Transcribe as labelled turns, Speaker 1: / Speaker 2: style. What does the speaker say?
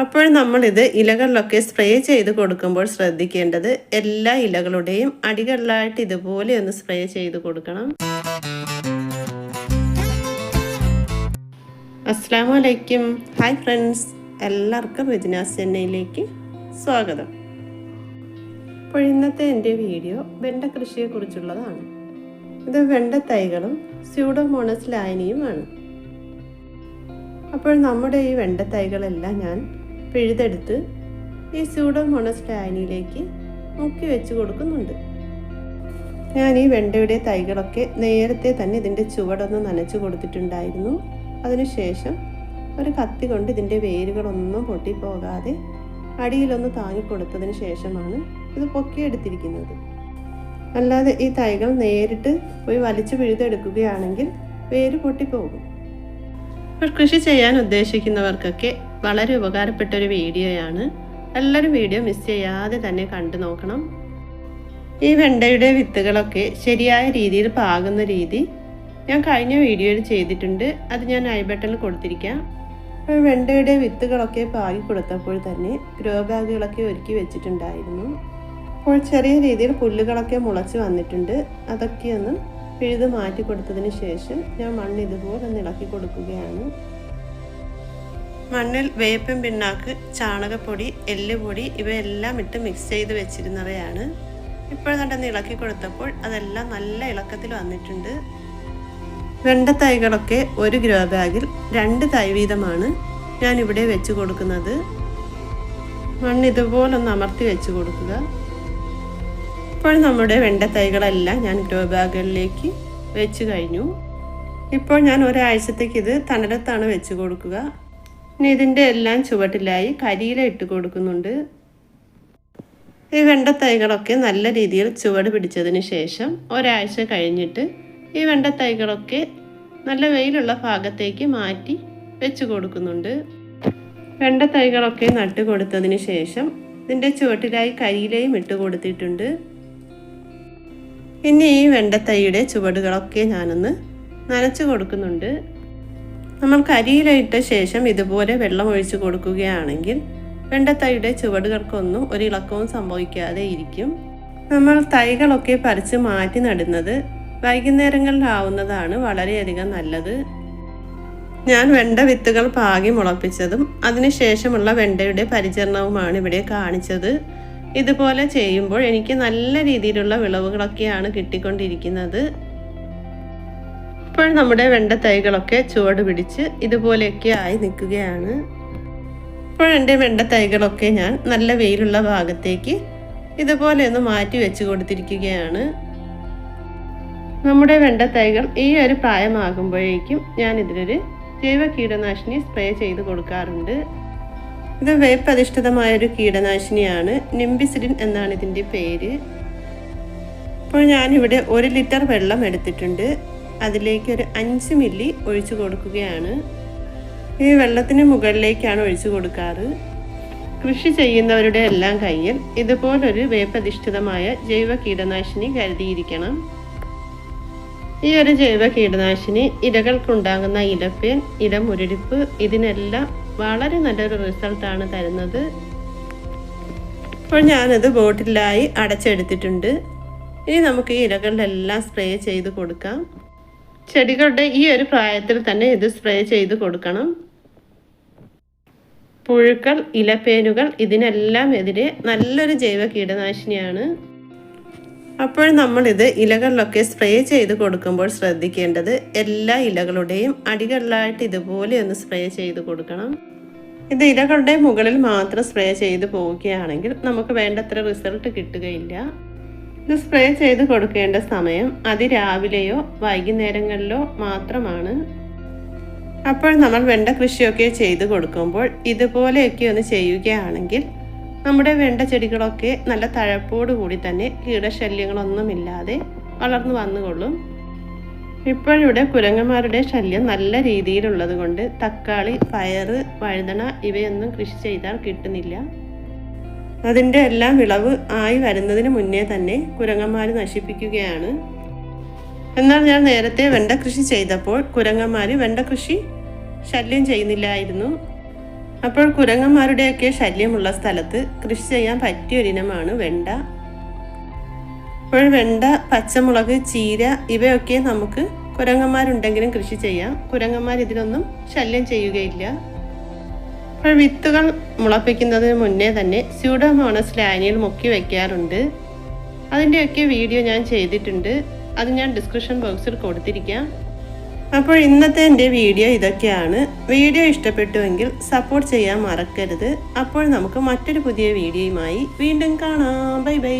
Speaker 1: അപ്പോൾ നമ്മളിത് ഇലകളിലൊക്കെ സ്പ്രേ ചെയ്ത് കൊടുക്കുമ്പോൾ ശ്രദ്ധിക്കേണ്ടത് എല്ലാ ഇലകളുടെയും അടികളിലായിട്ട് ഇതുപോലെ ഒന്ന് സ്പ്രേ ചെയ്ത് കൊടുക്കണം. അസ്സാം വലൈക്കും ഹായ് ഫ്രണ്ട്സ് എല്ലാവർക്കും രജനാസ് ചെന്നൈയിലേക്ക് സ്വാഗതം. അപ്പോൾ ഇന്നത്തെ എന്റെ വീഡിയോ വെണ്ട കൃഷിയെക്കുറിച്ചുള്ളതാണ്. ഇത് വെണ്ട തൈകളും സ്യൂഡോമോണസ് ലായനിയുമാണ്. അപ്പോൾ നമ്മുടെ ഈ വെണ്ട തൈകളെല്ലാം ഞാൻ പിഴുതെടുത്ത് ഈ സ്യൂഡോമോണസ് ലായനിയിലേക്ക് മുക്കി വെച്ച് കൊടുക്കുന്നുണ്ട്. ഞാൻ ഈ വെണ്ടയുടെ തൈകളൊക്കെ നേരത്തെ തന്നെ ഇതിന്റെ ചുവടൊന്ന് നനച്ചു കൊടുത്തിട്ടുണ്ടായിരുന്നു. അതിനുശേഷം ഒരു കത്തി കൊണ്ട് ഇതിന്റെ വേരുകളൊന്നും പൊട്ടിപ്പോകാതെ അടിയിലൊന്ന് താങ്ങിക്കൊടുത്തതിന് ശേഷമാണ് ഇത് പൊക്കിയെടുത്തിരിക്കുന്നത്. അല്ലാതെ ഈ തൈകൾ നേരിട്ട് പോയി വലിച്ചു പിഴുതെടുക്കുകയാണെങ്കിൽ വേര് പൊട്ടിപ്പോകും. കൃഷി ചെയ്യാൻ ഉദ്ദേശിക്കുന്നവർക്കൊക്കെ വളരെ ഉപകാരപ്പെട്ട ഒരു വീഡിയോയാണ്. എല്ലാവരും വീഡിയോ മിസ് ചെയ്യാതെ തന്നെ കണ്ടു നോക്കണം. ഈ വെണ്ടയുടെ വിത്തുകളൊക്കെ ശരിയായ രീതിയിൽ പാകുന്ന രീതി ഞാൻ കഴിഞ്ഞ വീഡിയോയിൽ ചെയ്തിട്ടുണ്ട്. അത് ഞാൻ ഐ ബട്ടണിൽ കൊടുത്തിരിക്കാം. അപ്പോൾ വെണ്ടയുടെ വിത്തുകളൊക്കെ പാകി കൊടുത്തപ്പോൾ തന്നെ ഗ്രോ ബാഗുകളൊക്കെ ഒരുക്കി വെച്ചിട്ടുണ്ടായിരുന്നു. അപ്പോൾ ചെറിയ രീതിയിൽ പുല്ലുകളൊക്കെ മുളച്ച് വന്നിട്ടുണ്ട്. അതൊക്കെ ഒന്ന് പിഴുത് മാറ്റി കൊടുത്തതിന് ശേഷം ഞാൻ മണ്ണ് ഇതുപോലെ ഒന്ന് ഇളക്കി കൊടുക്കുകയാണ്. മണ്ണിൽ വേപ്പൻ പിണ്ണാക്ക് ചാണകപ്പൊടി എല്ലുപൊടി ഇവയെല്ലാം ഇട്ട് മിക്സ് ചെയ്ത് വെച്ചിരുന്നവയാണ്. ഇപ്പോൾ കണ്ടെന്ന് ഇളക്കി കൊടുത്തപ്പോൾ അതെല്ലാം നല്ല ഇളക്കത്തിൽ വന്നിട്ടുണ്ട്. വെണ്ട തൈകളൊക്കെ ഒരു ഗ്രോ ബാഗിൽ രണ്ട് തൈ വീതമാണ് ഞാൻ ഇവിടെ വെച്ച് കൊടുക്കുന്നത്. മണ്ണ് ഇതുപോലൊന്ന് അമർത്തി വെച്ച് കൊടുക്കുക. ഇപ്പോൾ നമ്മുടെ വെണ്ട തൈകളെല്ലാം ഞാൻ ഗ്രോ ബാഗുകളിലേക്ക് വെച്ച് കഴിഞ്ഞു. ഇപ്പോൾ ഞാൻ ഒരാഴ്ചത്തേക്ക് ഇത് തണലത്താണ് വെച്ച് കൊടുക്കുക. ഇനി ഇതിന്റെ എല്ലാം ചുവട്ടിലായി കരിയില ഇട്ട് കൊടുക്കുന്നുണ്ട്. ഈ വെണ്ട തൈകളൊക്കെ നല്ല രീതിയിൽ ചുവട് പിടിച്ചതിന് ശേഷം ഒരാഴ്ച കഴിഞ്ഞിട്ട് ഈ വെണ്ട തൈകളൊക്കെ നല്ല വെയിലുള്ള ഭാഗത്തേക്ക് മാറ്റി വെച്ച് കൊടുക്കുന്നുണ്ട്. വെണ്ട തൈകളൊക്കെ നട്ട് കൊടുത്തതിന് ശേഷം ഇതിന്റെ ചുവട്ടിലായി കരിയിലയും ഇട്ട് കൊടുത്തിട്ടുണ്ട്. ഇനി ഈ വെണ്ടത്തൈയുടെ ചുവടുകളൊക്കെ ഞാനൊന്ന് നനച്ചു കൊടുക്കുന്നുണ്ട്. നമ്മൾ കരിയിലിട്ട ശേഷം ഇതുപോലെ വെള്ളം ഒഴിച്ച് കൊടുക്കുകയാണെങ്കിൽ വെണ്ടത്തൈയുടെ ചുവടുകൾക്കൊന്നും ഒരു ഇളക്കവും സംഭവിക്കാതെ ഇരിക്കും. നമ്മൾ തൈകളൊക്കെ പറിച്ച് മാറ്റി നടുന്നത് വൈകുന്നേരങ്ങളിലാവുന്നതാണ് വളരെയധികം നല്ലത്. ഞാൻ വെണ്ട വിത്തുകൾ പാകി മുളപ്പിച്ചതും അതിനുശേഷമുള്ള വെണ്ടയുടെ പരിചരണവുമാണ് ഇവിടെ കാണിച്ചത്. ഇതുപോലെ ചെയ്യുമ്പോൾ എനിക്ക് നല്ല രീതിയിലുള്ള വിളവുകളൊക്കെയാണ് കിട്ടിക്കൊണ്ടിരിക്കുന്നത്. ഇപ്പോൾ നമ്മുടെ വെണ്ട തൈകളൊക്കെ ചുവട് പിടിച്ച് ഇതുപോലെയൊക്കെ ആയി നിൽക്കുകയാണ്. ഇപ്പോൾ എന്റെ വെണ്ട തൈകളൊക്കെ ഞാൻ നല്ല വെയിലുള്ള ഭാഗത്തേക്ക് ഇതുപോലെ ഒന്ന് മാറ്റി വെച്ച് കൊടുത്തിരിക്കുകയാണ്. നമ്മുടെ വെണ്ട തൈകൾ ഈ ഒരു പ്രായമാകുമ്പോഴേക്കും ഞാൻ ഇതിലൊരു ജൈവ കീടനാശിനി സ്പ്രേ ചെയ്ത് കൊടുക്കാറുണ്ട്. ഇത് വേപ്പ് ഒരു കീടനാശിനിയാണ് നിംബിസിഡിൻ എന്നാണ് ഇതിന്റെ പേര്. ഇപ്പോൾ ഞാനിവിടെ ഒരു ലിറ്റർ വെള്ളം എടുത്തിട്ടുണ്ട്. അതിലേക്ക് ഒരു അഞ്ച് മില്ലി ഒഴിച്ചു കൊടുക്കുകയാണ്. ഈ വെള്ളത്തിന് മുകളിലേക്കാണ് ഒഴിച്ചു കൊടുക്കാറ്. കൃഷി ചെയ്യുന്നവരുടെ എല്ലാം കയ്യിൽ ഇതുപോലൊരു വേപ്പധിഷ്ഠിതമായ ജൈവ കീടനാശിനി കരുതിയിരിക്കണം. ഈ ഒരു ജൈവ കീടനാശിനി ഇലകൾക്കുണ്ടാകുന്ന ഇലപ്പേൻ ഇലമുരടിപ്പ് ഇതിനെല്ലാം വളരെ നല്ലൊരു റിസൾട്ടാണ് തരുന്നത്. ഇപ്പോൾ ഞാനത് ബോട്ടിലായി അടച്ചെടുത്തിട്ടുണ്ട്. ഇനി നമുക്ക് ഈ ഇലകളിലെല്ലാം സ്പ്രേ ചെയ്ത് കൊടുക്കാം. ചെടികളുടെ ഈ ഒരു പ്രായത്തിൽ തന്നെ ഇത് സ്പ്രേ ചെയ്ത് കൊടുക്കണം. പുഴുക്കൾ ഇലപ്പേനുകൾ ഇതിനെല്ലാം എതിരെ നല്ലൊരു ജൈവ കീടനാശിനിയാണ്. അപ്പോൾ നമ്മളിത് ഇലകളിലൊക്കെ സ്പ്രേ ചെയ്ത് കൊടുക്കുമ്പോൾ ശ്രദ്ധിക്കേണ്ടത് എല്ലാ ഇലകളുടെയും അടികളിലായിട്ട് ഇതുപോലെ ഒന്ന് സ്പ്രേ ചെയ്ത് കൊടുക്കണം. ഇത് ഇലകളുടെ മുകളിൽ മാത്രം സ്പ്രേ ചെയ്ത് പോവുകയാണെങ്കിൽ നമുക്ക് വേണ്ടത്ര റിസൾട്ട് കിട്ടുകയില്ല. ഇത് സ്പ്രേ ചെയ്ത് കൊടുക്കേണ്ട സമയം അതിരാവിലെയോ വൈകുന്നേരങ്ങളിലോ മാത്രമാണ്. അപ്പോൾ നമ്മൾ വെണ്ട കൃഷിയൊക്കെ ചെയ്ത് കൊടുക്കുമ്പോൾ ഇതുപോലെയൊക്കെ ഒന്ന് ചെയ്യുകയാണെങ്കിൽ നമ്മുടെ വെണ്ട ചെടികളൊക്കെ നല്ല തഴപ്പോട് കൂടി തന്നെ കീടശല്യങ്ങളൊന്നുമില്ലാതെ വളർന്നു വന്നുകൊള്ളും. ഇപ്പോഴിവിടെ കുരങ്ങന്മാരുടെ ശല്യം നല്ല രീതിയിലുള്ളത് കൊണ്ട് തക്കാളി പയറ് വഴുതണ ഇവയൊന്നും കൃഷി ചെയ്താൽ കിട്ടുന്നില്ല. അതിന്റെ എല്ലാം വിളവ് ആയി വരുന്നതിന് മുന്നേ തന്നെ കുരങ്ങന്മാർ നശിപ്പിക്കുകയാണ്. എന്നാൽ ഞാൻ നേരത്തെ വെണ്ട കൃഷി ചെയ്തപ്പോൾ കുരങ്ങന്മാർ വെണ്ട കൃഷി ശല്യം ചെയ്യുന്നില്ലായിരുന്നു. അപ്പോൾ കുരങ്ങന്മാരുടെയൊക്കെ ശല്യമുള്ള സ്ഥലത്ത് കൃഷി ചെയ്യാൻ പറ്റിയ ഒരിനമാണ് വെണ്ട. അപ്പോൾ വെണ്ട പച്ചമുളക് ചീര ഇവയൊക്കെ നമുക്ക് കുരങ്ങന്മാരുണ്ടെങ്കിലും കൃഷി ചെയ്യാം. കുരങ്ങന്മാർ ഇതിനൊന്നും ശല്യം ചെയ്യുകയില്ല. അപ്പോൾ വിത്തുകൾ മുളപ്പിക്കുന്നതിന് മുന്നേ തന്നെ സ്യൂഡോമോണസ് ലാനിയിൽ മുക്കി വയ്ക്കാറുണ്ട് അതിന്റെയൊക്കെ വീഡിയോ ഞാൻ ചെയ്തിട്ടുണ്ട്. അത് ഞാൻ ഡിസ്ക്രിപ്ഷൻ ബോക്സിൽ കൊടുത്തിരിക്കാം. അപ്പോൾ ഇന്നത്തെ എന്റെ വീഡിയോ ഇതൊക്കെയാണ്. വീഡിയോ ഇഷ്ടപ്പെട്ടുവെങ്കിൽ സപ്പോർട്ട് ചെയ്യാൻ മറക്കരുത്. അപ്പോൾ നമുക്ക് മറ്റൊരു പുതിയ വീഡിയോയുമായി വീണ്ടും കാണാം. Bye bye.